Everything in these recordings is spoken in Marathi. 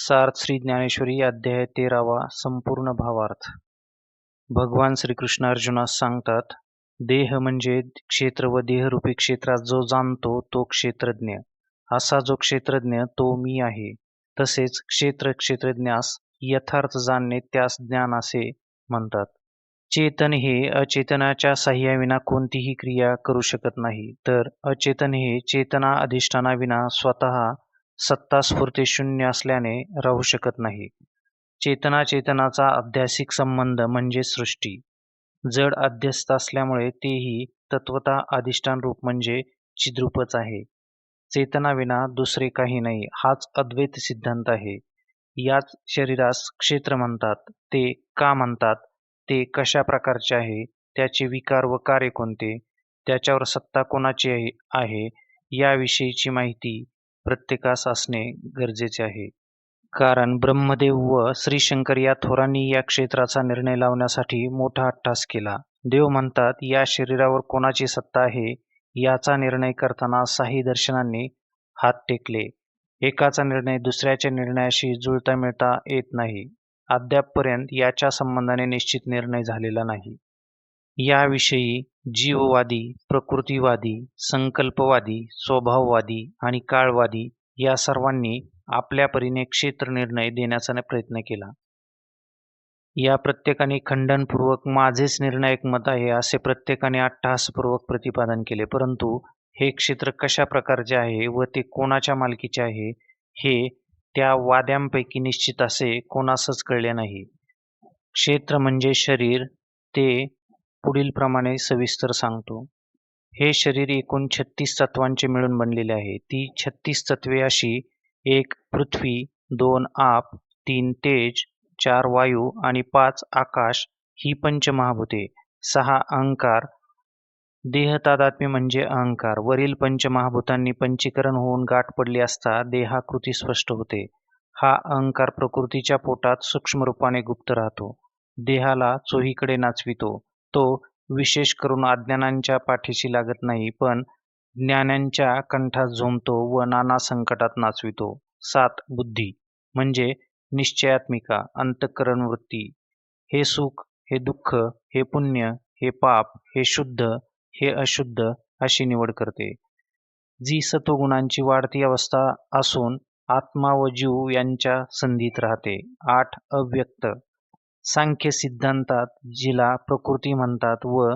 सार्थ श्री ज्ञानेश्वरी अध्याय तेरावा संपूर्ण भावार्थ. भगवान श्रीकृष्ण अर्जुनास सांगतात देह म्हणजे क्षेत्र व देहरूपी क्षेत्रात जो जाणतो तो क्षेत्रज्ञ. असा जो क्षेत्रज्ञ तो मी आहे. तसेच क्षेत्र क्षेत्रज्ञास यथार्थ जाणणे त्यास ज्ञान असे म्हणतात. चेतन हे अचेतनाच्या साह्याविना कोणतीही क्रिया करू शकत नाही. तर अचेतन हे चेतना अधिष्ठानाविना स्वतः सत्तास्फूर्ती शून्य असल्याने राहू शकत नाही. चेतना चेतनाचा अध्यासिक संबंध म्हणजे सृष्टी. जड अध्यस्त असल्यामुळे तेही तत्वता अधिष्ठान रूप म्हणजे चिद्रूपच आहे. चेतनाविना दुसरे काही नाही हाच अद्वैत सिद्धांत आहे. याच शरीरास क्षेत्र म्हणतात ते का म्हणतात ते कशा प्रकारचे आहे त्याचे विकार व कार्य कोणते त्याच्यावर सत्ता कोणाची आहे याविषयीची माहिती प्रत्येकास असणे गरजेचे आहे. कारण ब्रह्मदेव व श्रीशंकर या थोरांनी या क्षेत्राचा निर्णय लावण्यासाठी मोठा अट्टास केला. देव म्हणतात या शरीरावर कोणाची सत्ता आहे याचा निर्णय करताना साही दर्शनांनी हात टेकले. एकाचा निर्णय दुसऱ्याच्या निर्णयाशी जुळता मिळता येत नाही. अद्यापपर्यंत याच्या संबंधाने निश्चित निर्णय झालेला नाही. याविषयी जीववादी प्रकृतीवादी संकल्पवादी स्वभाववादी आणि काळवादी या सर्वांनी आपल्या परीने क्षेत्र निर्णय देण्याचा प्रयत्न केला. या प्रत्येकाने खंडनपूर्वक माझेच निर्णायक मत आहे असे प्रत्येकाने अट्टहासपूर्वक प्रतिपादन केले. परंतु हे क्षेत्र कशा प्रकारचे आहे व ते कोणाच्या मालकीचे आहे हे त्या वाद्यांपैकी निश्चित असे कोणासच कळले नाही. क्षेत्र म्हणजे शरीर ते पुढील प्रमाणे सविस्तर सांगतो. हे शरीर एकूण छत्तीस तत्वांचे मिळून बनलेले आहे. ती छत्तीस तत्वे अशी एक पृथ्वी दोन आप तीन तेज चार वायू आणि पाच आकाश ही पंचमहाभूते. सहा अहंकार देहतादात्म्य म्हणजे अहंकार. वरील पंचमहाभूतांनी पंचीकरण होऊन गाठ पडली असता देहाकृती स्पष्ट होते. हा अहंकार प्रकृतीच्या पोटात सूक्ष्म रूपाने गुप्त राहतो. देहाला चोहीकडे नाचवितो. तो विशेष करून अज्ञानांच्या पाठीशी लागत नाही पण ज्ञानांच्या कंठात झोंबतो व नाना संकटात नाचवितो. सात बुद्धी म्हणजे निश्चयात्मिका अंतःकरण वृत्ती हे सुख हे दुःख हे पुण्य हे पाप हे शुद्ध हे अशुद्ध अशी निवड करते. जी सत्वगुणांची वाढती अवस्था असून आत्मा व जीव यांच्या संधीत राहते. आठ अव्यक्त सांख्य सिद्धांतात जिला प्रकृती म्हणतात व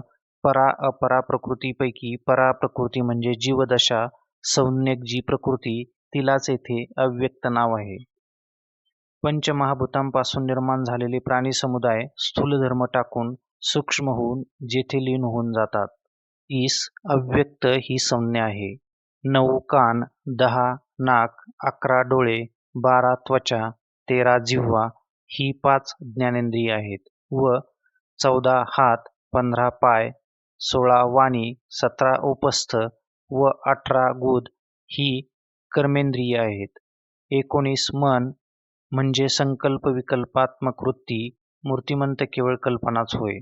परा अपरा प्रकृतीपैकी परा प्रकृती म्हणजे जीवदशा सौम्यक जी प्रकृती तिलाच येथे अव्यक्त नाव आहे. पंचमहाभूतांपासून निर्माण झालेले प्राणी समुदाय स्थूल धर्म टाकून सूक्ष्म होऊन जेथे लीन होऊन जातात ईस अव्यक्त ही संज्ञा आहे. नऊ कान दहा नाक अकरा डोळे बारा त्वचा तेरा जिव्हा ही पाच ज्ञानेंद्रिय आहेत व चौदा हात पंधरा पाय सोळा वाणी सतरा उपस्थ व अठरा गुद ही कर्मेंद्रिय आहेत. एकोणीस मन म्हणजे संकल्प विकल्पात्मक वृत्ती मूर्तिमंत केवळ कल्पनाच होय.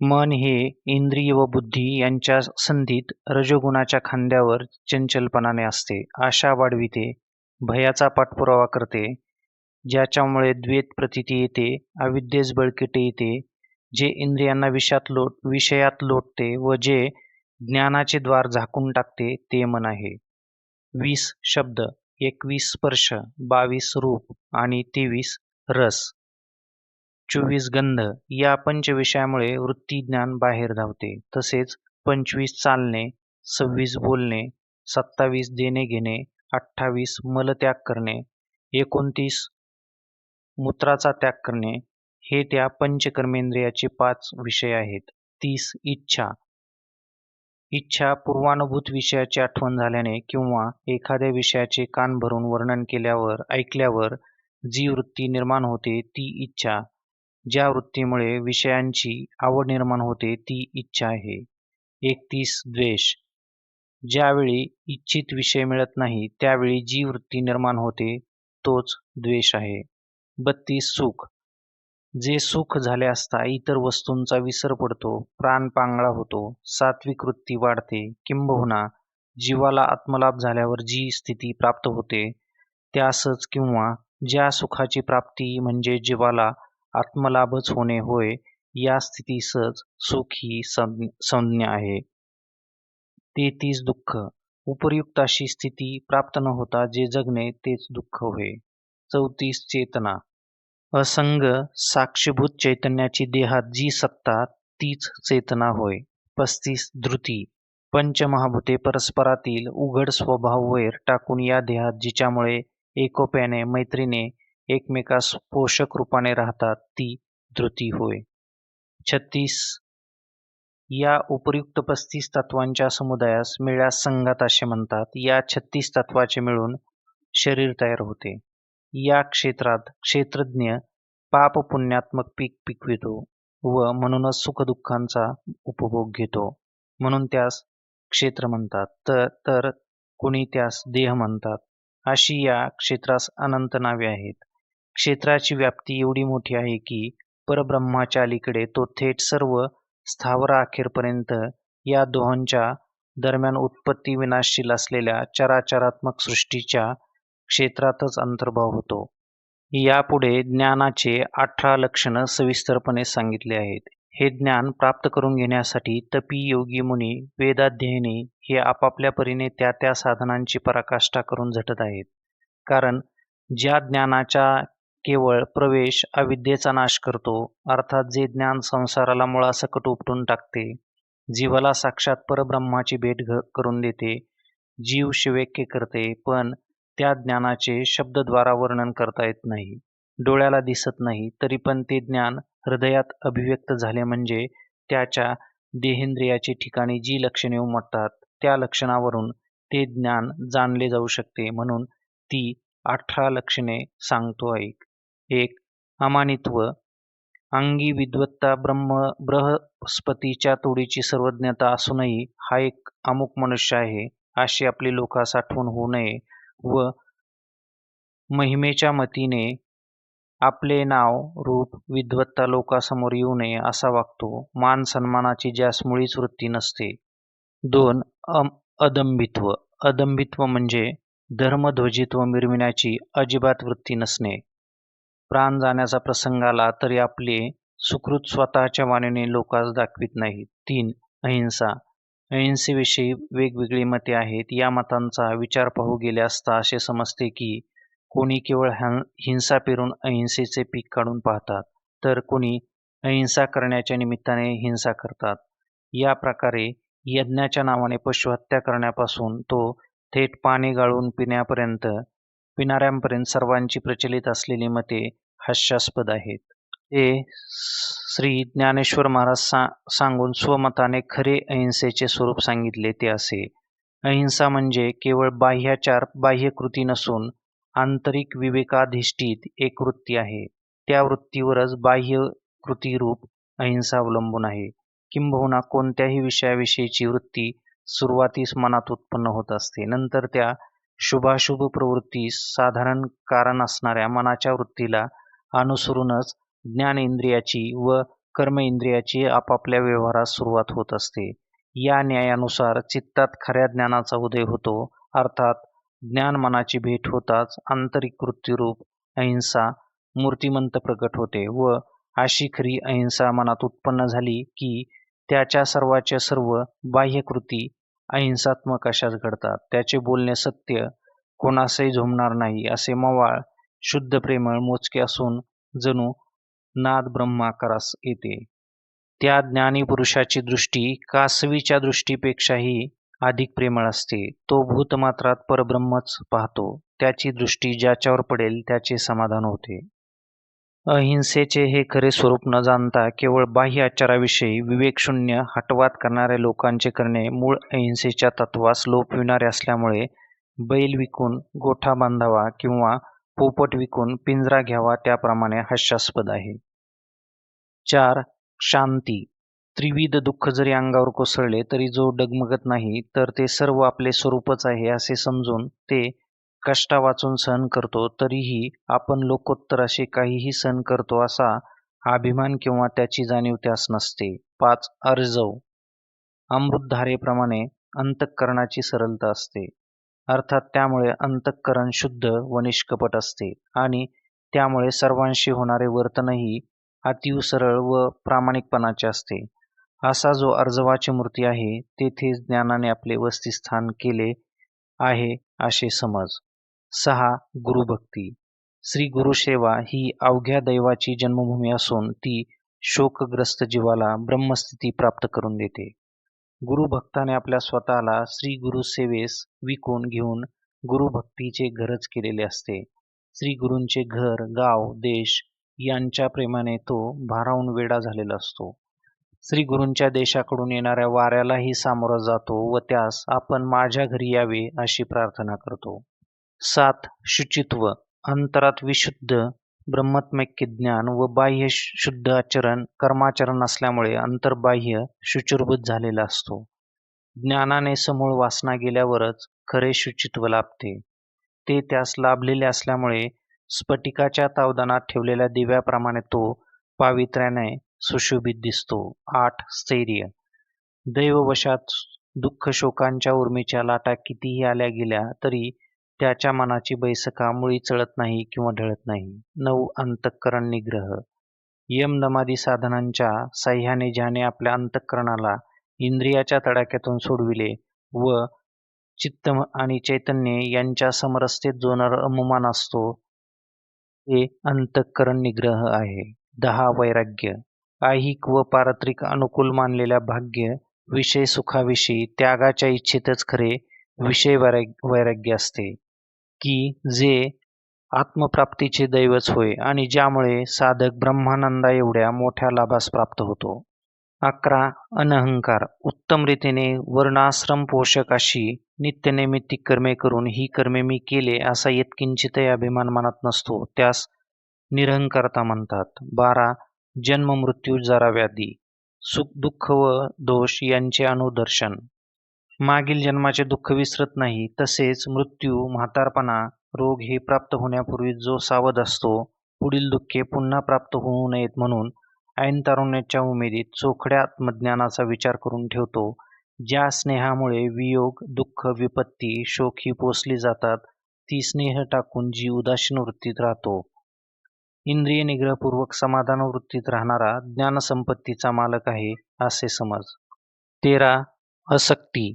मन हे इंद्रिय व बुद्धी यांच्या संधीत रजोगुणाच्या खांद्यावर चंचलपणाने असते आशा वाढविते भयाचा पाठपुरावा करते ज्याच्यामुळे द्वेत प्रतीती येते अविद्येस बळकटे येते जे इंद्रियांना विषयात लोट विषयात लोटते व जे ज्ञानाचे द्वार झाकून टाकते ते मन आहे. वीस शब्द एकवीस स्पर्श बावीस रूप आणि तेवीस रस. चोवीस गंध या पंचविषयामुळे वृत्तीज्ञान बाहेर धावते. तसेच पंचवीस चालणे सव्वीस बोलणे सत्तावीस देणे घेणे अठ्ठावीस मलत्याग करणे एकोणतीस मूत्राचा त्याग करणे हे त्या पंचकर्मेंद्रियाचे पाच विषय आहेत. तीस इच्छा. इच्छा पूर्वानुभूत विषयाची आठवण झाल्याने किंवा एखाद्या विषयाचे कान भरून वर्णन केल्यावर ऐकल्यावर जी वृत्ती निर्माण होते ती इच्छा. ज्या वृत्तीमुळे विषयांची आवड निर्माण होते ती इच्छा आहे. एकतीस द्वेष. ज्यावेळी इच्छित विषय मिळत नाही त्यावेळी जी वृत्ती निर्माण होते तोच द्वेष आहे. बत्तीस सुख. जे सुख झाले असता इतर वस्तूंचा विसर पडतो प्राण पांगळा होतो सात्विक वृत्ती वाढते किंबहुना जीवाला आत्मलाभ झाल्यावर जी स्थिती प्राप्त होते त्यासच किंवा ज्या सुखाची प्राप्ती म्हणजे जीवाला आत्मलाभच होणे होय या स्थितीसच सुख ही संज्ञा आहे. तेतीस दुःख. उपर्युक्त अशी स्थिती प्राप्त न होता जे जगणे तेच दुःख होय. चौतीस चेतना. असंग साक्षीभूत चैतन्याची देहात जी सत्ता तीच चेतना होय. पस्तीस धृती. पंचमहाभूते परस्परातील उघड स्वभाव वैर टाकून या देहात जिच्यामुळे एकोप्याने मैत्रीने एकमेकास पोषक रूपाने राहतात ती धृती होय. छत्तीस. या उपयुक्त पस्तीस तत्वांच्या समुदायास मिळ्या संघात असे म्हणतात. या छत्तीस तत्वाचे मिळून शरीर तयार होते. या क्षेत्रात क्षेत्रज्ञ पाप पुण्यात्मक पीक पिकवितो व म्हणूनच सुखदुःखांचा उपभोग घेतो. म्हणून त्यास क्षेत्र म्हणतात. तर तर कोणी त्यास देह म्हणतात. अशी या क्षेत्रास अनंत नावे आहेत. क्षेत्राची व्याप्ती एवढी मोठी आहे की परब्रह्माच्या अलीकडे तो थेट सर्व स्थावर अखेरपर्यंत या दोहोंच्या दरम्यान उत्पत्ती विनाशशील असलेल्या चराचरात्मक सृष्टीच्या क्षेत्रातच अंतर्भाव होतो. यापुढे ज्ञानाचे अठरा लक्षणं सविस्तरपणे सांगितले आहेत. हे ज्ञान प्राप्त करून घेण्यासाठी तपी योगी मुनी वेदाध्ययने हे आपापल्या परीने त्या त्या साधनांची पराकाष्ठा करून झटत आहेत. कारण ज्या ज्ञानाचा केवळ प्रवेश अविद्येचा नाश करतो अर्थात जे ज्ञान संसाराला मुळासकट उपटून टाकते जीवाला साक्षात परब्रह्माची भेट घ करून देते जीव शिवेक्य करते पण त्या ज्ञानाचे शब्दद्वारा वर्णन करता येत नाही. डोळ्याला दिसत नाही तरी पण ते ज्ञान हृदयात अभिव्यक्त झाले म्हणजे त्याच्या देहेंद्रियाचे ठिकाणी जी लक्षणे उमटतात त्या लक्षणावरून ते ज्ञान जाणले जाऊ शकते म्हणून ती अठरा लक्षणे सांगतो ऐक. एक अमानित्व. अंगी विद्वत्ता ब्रह्म बृहस्पतीच्या तोडीची सर्वज्ञता असूनही हा एक अमुक मनुष्य आहे अशी आपली लोकास आठवण होऊ नये व महिमेच्या मतीने आपले नाव रूप विद्वत्ता लोकासमोर येऊ नये असा वागतो. मान सन्मानाची ज्यास मुळीच वृत्ती नसते. दोन अम अदंबित्व अदंबित्व म्हणजे धर्मध्वजित्व मिरविण्याची अजिबात वृत्ती नसणे. प्राण जाण्याचा प्रसंग आला तरी आपले सुकृत स्वतःच्या वाणीने लोकास दाखवित नाही तीन अहिंसा. अहिंसेविषयी वेगवेगळी मते आहेत. या मतांचा विचार पाहू गेले असता असे समजते की कोणी केवळ हिंसा पेरून अहिंसेचे पीक काढून पाहतात तर कोणी अहिंसा करण्याच्या निमित्ताने हिंसा करतात. या प्रकारे यज्ञाच्या नावाने पशुहत्या करण्यापासून तो थेट पाणी गाळून पिण्यापर्यंत पिणाऱ्यांपर्यंत सर्वांची प्रचलित असलेली मते हास्यास्पद आहेत. ते श्री ज्ञानेश्वर महाराज सा सांगून स्वमताने खरे अहिंसेचे स्वरूप सांगितले ते असे. अहिंसा म्हणजे केवळ बाह्याचार बाह्यकृती नसून आंतरिक विवेकाधिष्ठित एक वृत्ती आहे. त्या वृत्तीवरच बाह्य कृतीरूप अहिंसा अवलंबून आहे. किंबहुना कोणत्याही विषयाविषयीची वृत्ती सुरुवातीस मनात उत्पन्न होत असते. नंतर त्या शुभाशुभ प्रवृत्तीस साधारण कारण असणाऱ्या मनाच्या वृत्तीला अनुसरूनच ज्ञानेंद्रियाची व कर्म इंद्रियाची आपापल्या व्यवहारास सुरुवात होत असते. या न्यायानुसार चित्तात खऱ्या ज्ञानाचा उदय होतो. अर्थात ज्ञान मनाची भेट होताच आंतरिक वृत्तीरूप अहिंसा मूर्तिमंत प्रकट होते व अशी खरी अहिंसा मनात उत्पन्न झाली की त्याच्या सर्वाच्या सर्व बाह्यकृती अहिंसात्मक अशाच घडतात. त्याचे बोलणे सत्य कोणासही झोमणार नाही असे मवाळ शुद्ध प्रेमळ मोजके असून जणू नाद ब्रह्माकारास येते. त्या ज्ञानी पुरुषाची दृष्टी कासवीच्या दृष्टीपेक्षाही अधिक प्रेमळ असते. तो भूतमात्रात परब्रह्मच पाहतो. त्याची दृष्टी ज्याच्यावर पडेल त्याचे समाधान होते. अहिंसेचे हे खरे स्वरूप न जाणता केवळ बाह्य आचाराविषयी विवेकशून्य हटवात करणाऱ्या लोकांचे करणे मूळ अहिंसेच्या तत्वास लोपविणारे असल्यामुळे बैल विकून गोठा बांधावा किंवा पोपट विकून पिंजरा घ्यावा त्याप्रमाणे हास्यास्पद आहे. चार शांती. त्रिविध दुःख जरी अंगावर कोसळले तरी जो डगमगत नाही तर ते सर्व आपले स्वरूपच आहे असे समजून ते कष्टा वाचून सहन करतो तरीही आपण लोकोत्तर असे काहीही सहन करतो असा अभिमान किंवा त्याची जाणीव त्यास नसते. पाच अर्जव. अमृतधारेप्रमाणे अंतःकरणाची सरलता असते. अर्थात त्यामुळे अंतःकरण शुद्ध व निष्कपट असते आणि त्यामुळे सर्वांशी होणारे वर्तनही अतिव सरळ व प्रामाणिकपणाचे असते. असा जो अर्जवाची मूर्ती आहे तेथे ज्ञानाने आपले वस्तिस्थान केले आहे असे समज. सहा गुरुभक्ती. श्री गुरुसेवा ही अवघ्या दैवाची जन्मभूमी असून ती शोकग्रस्त जीवाला ब्रह्मस्थिती प्राप्त करून देते. गुरुभक्ताने आपल्या स्वतःला श्री गुरुसेवेस विकून घेऊन गुरुभक्तीचे घरच केलेले असते. श्री गुरूंचे घर गाव देश यांच्या प्रेमाने तो भारावून वेडा झालेला असतो. श्री गुरूंच्या देशाकडून येणाऱ्या वाऱ्यालाही सामोरा जातो व त्यास आपण माझ्या घरी यावे अशी प्रार्थना करतो. सात शुचित्व अंतरात विशुद्ध ब्रह्मत्मैक्य ज्ञान व बाह्य शुद्ध आचरण कर्माचरण असल्यामुळे अंतर्बाह्य शुचिर्भूत झालेला असतो. ज्ञानाने समूळ वासना गेल्यावरच खरे शुचित्व लाभते. ते त्यास लाभलेले असल्यामुळे स्फटिकाच्या तावदानात ठेवलेल्या दिव्याप्रमाणे तो पावित्र्याने सुशोभित दिसतो. आठ स्थैर्य. दैववशात दुःख शोकांच्या उर्मीच्या लाटा कितीही आल्या गेल्या तरी त्याच्या मनाची बैसका मुळी चळत नाही किंवा ढळत नाही. नऊ अंतःकरण निग्रह. यमदमादी साधनांच्या साह्याने ज्याने आपल्या अंतःकरणाला इंद्रियाच्या तडाख्यातून सोडविले व चित्त आणि चैतन्य यांच्या समरस्तेत जोणार अमुमान असतो ते अंतःकरण निग्रह आहे. दहा वैराग्य. ऐहिक व पारत्रिक अनुकूल मानलेल्या भाग्य विषय सुखाविषयी त्यागाच्या इच्छेतच खरे विषय वैराग्य असते. की जे आत्मप्राप्तीचे दैवच होय आणि ज्यामुळे साधक ब्रह्मानंदा एवढ्या मोठ्या लाभास प्राप्त होतो. अकरा अनहंकार. उत्तम रीतीने वर्णाश्रम पोषक अशी नित्यनैमित्तिक कर्मे करून ही कर्मे मी केले असा येतकिंचितही अभिमान मनात नसतो त्यास निरहंकारता म्हणतात. बारा जन्म मृत्यू जरा व्याधी. सुख दुःख व दोष यांचे अनुदर्शन. मागील जन्माचे दुःख विसरत नाही तसेच मृत्यू म्हातारपणा रोग हे प्राप्त होण्यापूर्वी जो सावध असतो पुढील दुःखे पुन्हा प्राप्त होऊ नयेत म्हणून ऐन तारुण्याच्या उमेदीत चोखड्या आत्मज्ञानाचा विचार करून ठेवतो ज्या स्नेहामुळे वियोग दुःख विपत्ती शोक ही पोचली जातात ती स्नेह टाकून जी उदासीन वृत्तीत राहतो. इंद्रिय निग्रहपूर्वक समाधान वृत्तीत राहणारा ज्ञानसंपत्तीचा मालक आहे असे समज. तेरा. असक्ती.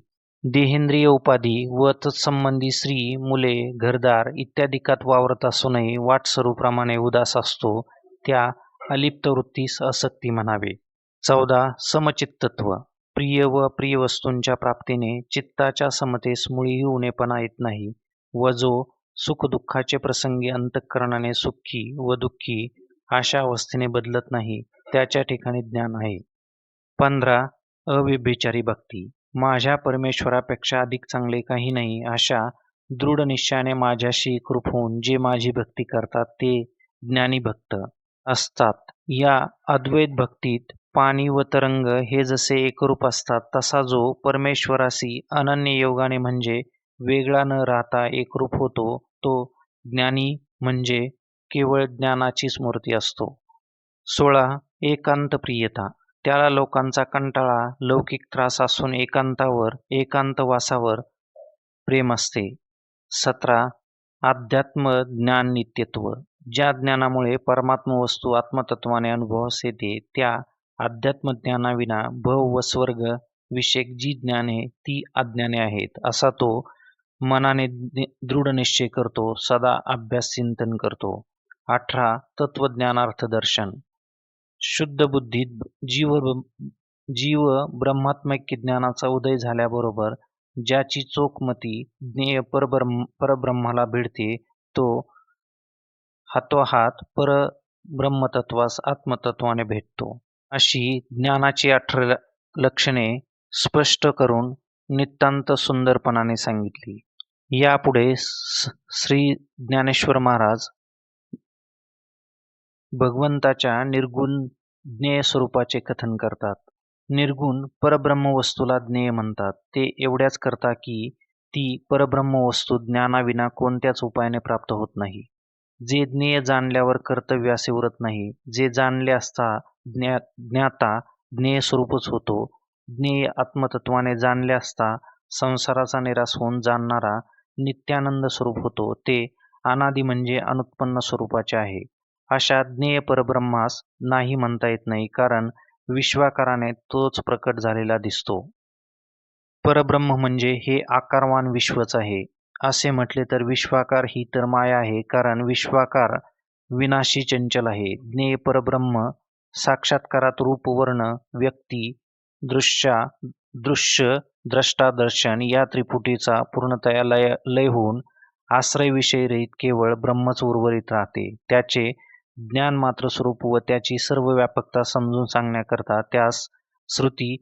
देहेंद्रिय उपाधी व तत्संबंधी स्त्री मुले घरदार इत्यादिकात वावरत असूनही वाटसरूप्रमाणे उदास असतो त्या अलिप्त वृत्तीस असक्ती म्हणावे. चौदा समचित्तत्व. प्रिय व प्रिय वस्तूंच्या प्राप्तीने चित्ताच्या समतेस मुळीही उणेपणा येत नाही व जो सुखदुःखाचे प्रसंगी अंतःकरणाने सुखी व दुःखी अशा अवस्थेने बदलत नाही त्याच्या ठिकाणी ज्ञान आहे. पंधरा अव्यभिचारी भक्ती. माझ्या परमेश्वरापेक्षा अधिक चांगले काही नाही अशा दृढ निश्चयाने माझ्याशी कृप होऊन जे माझी भक्ती करतात ते ज्ञानी भक्त असतात. या अद्वैत भक्तीत पाणी व तरंग हे जसे एकरूप असतात तसा जो परमेश्वराशी अनन्य योगाने म्हणजे वेगळा न राहता एकरूप होतो तो ज्ञानी म्हणजे केवळ ज्ञानाची स्मृती असतो. सोळा. एकांत प्रियता त्याला लोकांचा कंटाळा लौकिक त्रास असून एकांतावर एकांतवासावर प्रेम असते. सतरा. अध्यात्म ज्ञान नित्यत्व. ज्या ज्ञानामुळे परमात्म वस्तू आत्मतत्वाने अनुभवास येते त्या अध्यात्म ज्ञानाविना भव व स्वर्ग विषयक जी ज्ञाने ती अज्ञाने आहेत असा तो मनाने दृढ निश्चय करतो सदा अभ्यास चिंतन करतो. अठरा. तत्वज्ञानार्थ दर्शन. शुद्ध बुद्धीत जीव जीव ब्रह्मात्मक ज्ञानाचा उदय झाल्याबरोबर ज्याची चोखमती ज्ञेय परब्रह्म परब्रह्माला भिडते तो हातोहात परब्रह्मतत्वास आत्मतत्वाने भेटतो. अशी ज्ञानाची अठरा लक्षणे स्पष्ट करून नितांत सुंदरपणाने सांगितली. यापुढे श्री ज्ञानेश्वर महाराज भगवंताच्या निर्गुण ज्ञेय स्वरूपाचे कथन करतात. निर्गुण परब्रह्मवस्तूला ज्ञेय म्हणतात. ते एवढ्याच करता की ती परब्रह्मवस्तू ज्ञानाविना कोणत्याच उपायाने प्राप्त होत नाही. जे ज्ञेय जाणल्यावर कर्तव्य असे उरत नाही जे जाणले असता ज्ञा ज्ञाता ज्ञेय स्वरूपच होतो. ज्ञेय आत्मतत्वाने जाणले असता संसाराचा निराश होऊन जाणणारा नित्यानंद स्वरूप होतो. ते अनादी म्हणजे अनुत्पन्न स्वरूपाचे आहे. अशा ज्ञेय परब्रह्मास नाही म्हणता येत नाही कारण विश्वाकाराने तोच प्रकट झालेला दिसतो. परब्रह्म म्हणजे हे आकारवान विश्वच आहे. असे म्हटले तर विश्वाकार ही तर माया आहे कारण विश्वाकार विनाशी चंचल आहे. ज्ञेय परब्रह्म साक्षात्कारात रूप वर्ण व्यक्ती दृश्या दृश्य द्रष्टादर्शन या त्रिपुटीचा पूर्णतया लय लय होऊन आश्रयविषयी रहित केवळ ब्रह्मच उर्वरित राहते. त्याचे ज्ञान मात्र स्वरूप व त्याची सर्व व्यापकता समजून सांगण्याकरता त्यास श्रुती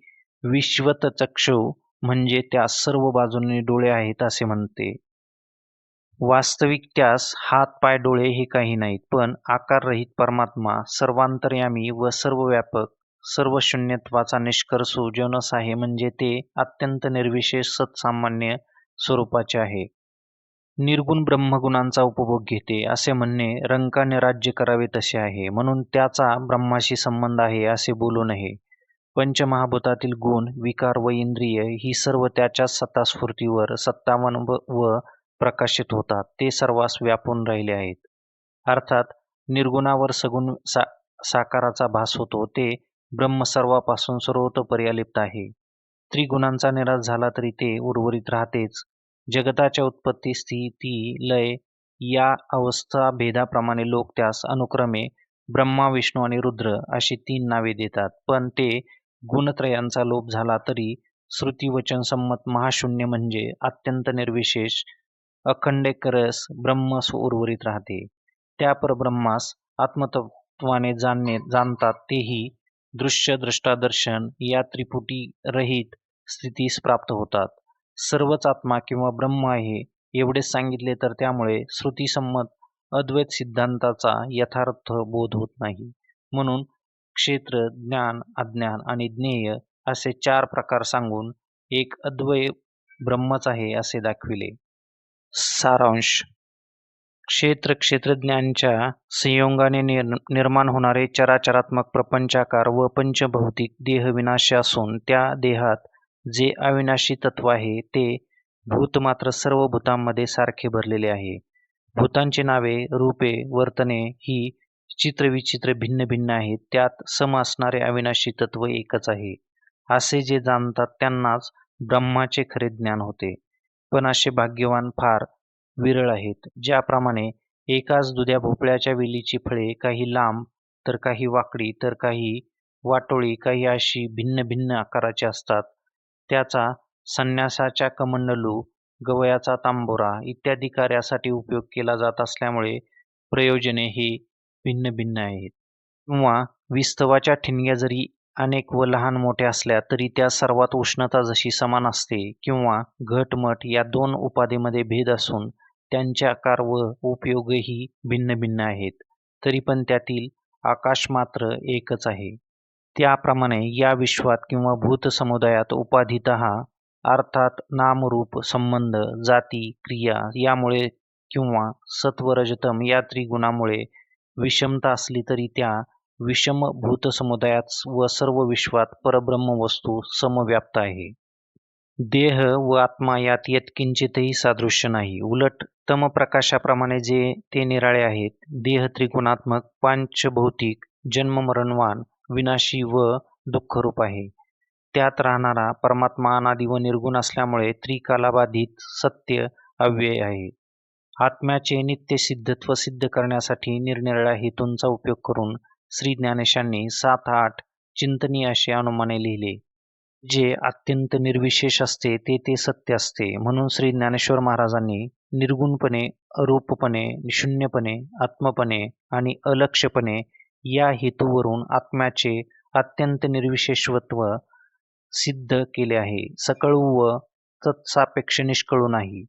विश्वत चक्षु म्हणजे त्यास सर्व बाजूंनी डोळे आहेत असे म्हणते. वास्तविक त्यास हात पाय डोळे हे काही नाहीत पण आकाररहित परमात्मा सर्वांतर्यामी व सर्व व्यापक सर्व शून्यत्वाचा निष्कर्ष जनस आहे म्हणजे ते अत्यंत निर्विशेष सत्सामान्य स्वरूपाचे आहे. निर्गुण ब्रह्मगुणांचा उपभोग घेते असे म्हणणे रंकाने राज्य करावे तसे आहे म्हणून त्याचा ब्रह्माशी संबंध आहे असे बोलू नये. पंचमहाभूतातील गुण विकार व इंद्रिय ही सर्व त्याच्या सत्तास्फूर्तीवर सत्तावन व प्रकाशित होतात ते सर्वास व्यापून राहिले आहेत. अर्थात निर्गुणावर सगुण सा साकाराचा भास होतो ते ब्रह्म सर्वापासून सर्वतोपरी अलिप्त आहे. त्रिगुणांचा निराश झाला तरी ते उर्वरित राहतेच जगताच्या उत्पत्ती स्थिती लय या अवस्था भेदाप्रमाणे लोक त्यास अनुक्रमे ब्रह्मा विष्णू आणि रुद्र अशी तीन नावे देतात. पण ते गुणत्रयांचा लोप झाला तरी श्रुतीवचन संमत महाशून्य म्हणजे अत्यंत निर्विशेष अखंडेकरस ब्रह्म उर्वरित राहते. त्या परब्रह्मास आत्मतत्वाने जाणणे जाणतात तेही दृश्य दृष्टादर्शन या त्रिपुटी रहित स्थितीस प्राप्त होतात. सर्वच आत्मा किंवा ब्रह्म आहे एवढेच सांगितले तर त्यामुळे श्रुतीसंमत अद्वैत सिद्धांताचा यथार्थ बोध होत नाही. म्हणून क्षेत्र ज्ञान अज्ञान आणि ज्ञेय असे चार प्रकार सांगून एक अद्वय ब्रह्मच आहे असे दाखविले. सारांश. क्षेत्र क्षेत्रज्ञांच्या संयोगाने निर् निर्माण होणारे चराचरात्मक प्रपंचाकार व पंचभौतिक देहविनाश असून त्या देहात जे अविनाशी तत्व आहे ते भूत मात्र सर्व भूतांमध्ये सारखे भरलेले आहे. भूतांची नावे रूपे वर्तने ही चित्रविचित्र भिन्न भिन्न आहेत. त्यात सम असणारे अविनाशी तत्व एकच आहे. असे जे जाणतात त्यांनाच ब्रह्माचे खरे ज्ञान होते. पण असे भाग्यवान फार विरळ आहेत. ज्याप्रमाणे एकाच दुध्या भोपळ्याच्या वेलीची फळे काही लांब तर काही वाकडी तर काही वाटोळी काही अशी भिन्न भिन्न आकाराची असतात. त्याचा संन्यासाच्या कमंडलू गवयाचा तांबोरा इत्यादी कार्यासाठी उपयोग केला जात असल्यामुळे प्रयोजने ही भिन्न भिन्न आहेत. किंवा विस्तवाच्या ठिणग्या जरी अनेक व लहान मोठ्या असल्या तरी त्या सर्वात उष्णता जशी समान असते किंवा घटमट या दोन उपाधीमध्ये भेद असून त्यांचे आकार व उपयोगही भिन्न भिन्न आहेत. तरी पण त्यातील आकाश मात्र एकच आहे. त्याप्रमाणे या विश्वात किंवा भूत समुदायात उपाधित अर्थात नामरूप संबंध जाती क्रिया यामुळे किंवा सत्वरजतम या त्रिगुणामुळे विषमता असली तरी त्या विषम भूत समुदायात व सर्व विश्वात परब्रह्म वस्तू समव्याप्त आहे. देह व आत्मा यात यत्किंचितही सादृश्य नाही. उलट तम प्रकाशाप्रमाणे जे ते निराळे आहेत देह त्रिगुणात्मक पांचभौतिक जन्ममरणवान विनाशी व दुःखरूप आहे. त्यात राहणारा परमात्मा अनादी व निर्गुण असल्यामुळे त्रिकालाबाधित सत्य अव्यय आहे. आत्म्याचे नित्य सिद्धत्व सिद्ध करण्यासाठी निरनिराळ्या हेतूंचा उपयोग करून श्री ज्ञानेशांनी सात आठ चिंतनीय असे अनुमाने लिहिले जे अत्यंत निर्विशेष असते ते ते सत्य असते. म्हणून श्री ज्ञानेश्वर महाराजांनी निर्गुणपणे अरूपपणे शून्यपणे आत्मपणे आणि अलक्षपणे या हेतूवरून आत्म्याचे अत्यंत निर्विशेषत्व सिद्ध केले आहे. सकळू व तत्सापेक्ष निष्कळू नाही.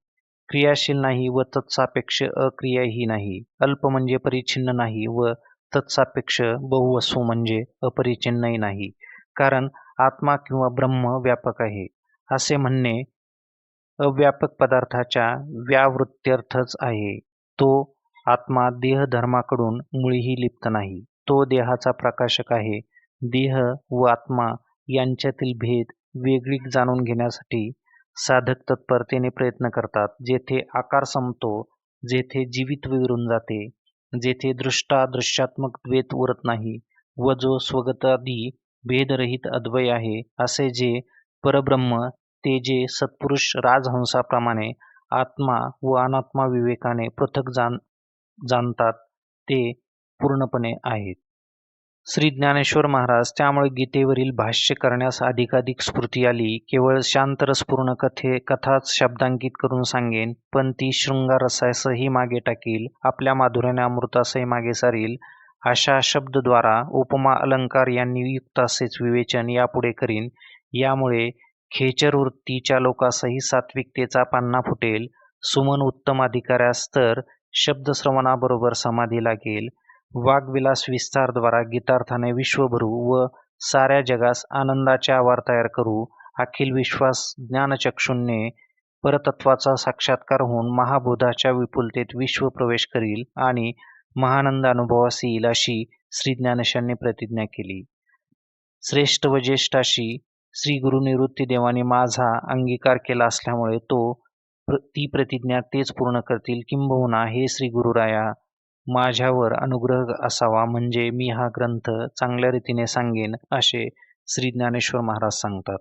क्रियाशील नाही व तत्सापेक्ष अक्रियाही नाही. अल्प म्हणजे परिच्छिन्न नाही व तत्सापेक्ष बहुवसू म्हणजे अपरिचिन्नही नाही. कारण आत्मा किंवा ब्रह्म व्यापक आहे. असे म्हणणे अव्यापक पदार्थाच्या व्यावृत्त्यर्थच आहे. तो आत्मा देहधर्माकडून मुळीही लिप्त नाही. तो देहाचा प्रकाशक आहे. देह व आत्मा यांच्यातील भेद वेगळी जाणून घेण्यासाठी साधक तत्परतेने प्रयत्न करतात. जेथे आकार संपतो जेथे जीवित विरून जाते जेथे दृष्टा दृश्यात्मक द्वेत उरत नाही व जो स्वगतादी भेदरहित अद्वय आहे असे जे परब्रह्म ते जे सत्पुरुष राजहंसाप्रमाणे आत्मा व अनात्मा विवेकाने पृथक जाण जाणतात ते पूर्णपणे आहेत. श्री ज्ञानेश्वर महाराज त्यामुळे गीतेवरील भाष्य करण्यास अधिकाधिक स्फूर्ती आली. केवळ शांतरसपूर्ण कथे कथाच शब्दांकित करून सांगेन पण ती शृंगारसासही मागे टाकील आपल्या माधुर्याने अमृतासही मागे सारील. अशा शब्दद्वारा उपमा अलंकार यांनी युक्त असेच विवेचन यापुढे करीन. यामुळे खेचर वृत्तीच्या लोकासही सात्विकतेचा पान्ना फुटेल. सुमन उत्तम अधिकाऱ्यास तर शब्दश्रवणाबरोबर समाधी लागेल. वाग्विलास विस्तारद्वारा गीतार्थाने विश्व भरू व साऱ्या जगास आनंदाचे आवार तयार करू अखिल विश्वास ज्ञानचक्षुंने परतत्वाचा साक्षात्कार होऊन महाबोधाच्या विपुलतेत विश्व प्रवेश करील आणि महानंद अनुभवास येईल अशी श्री ज्ञानेशांनी प्रतिज्ञा केली. श्रेष्ठ व ज्येष्ठाशी श्री गुरु निवृत्ती देवाने माझा अंगीकार केला असल्यामुळे तो प्र ती प्रतिज्ञा तेच पूर्ण करतील किंबहुना हे श्री गुरुराया माझ्यावर अनुग्रह असावा म्हणजे मी हा ग्रंथ चांगल्या रीतीने सांगेन असे श्री ज्ञानेश्वर महाराज सांगतात.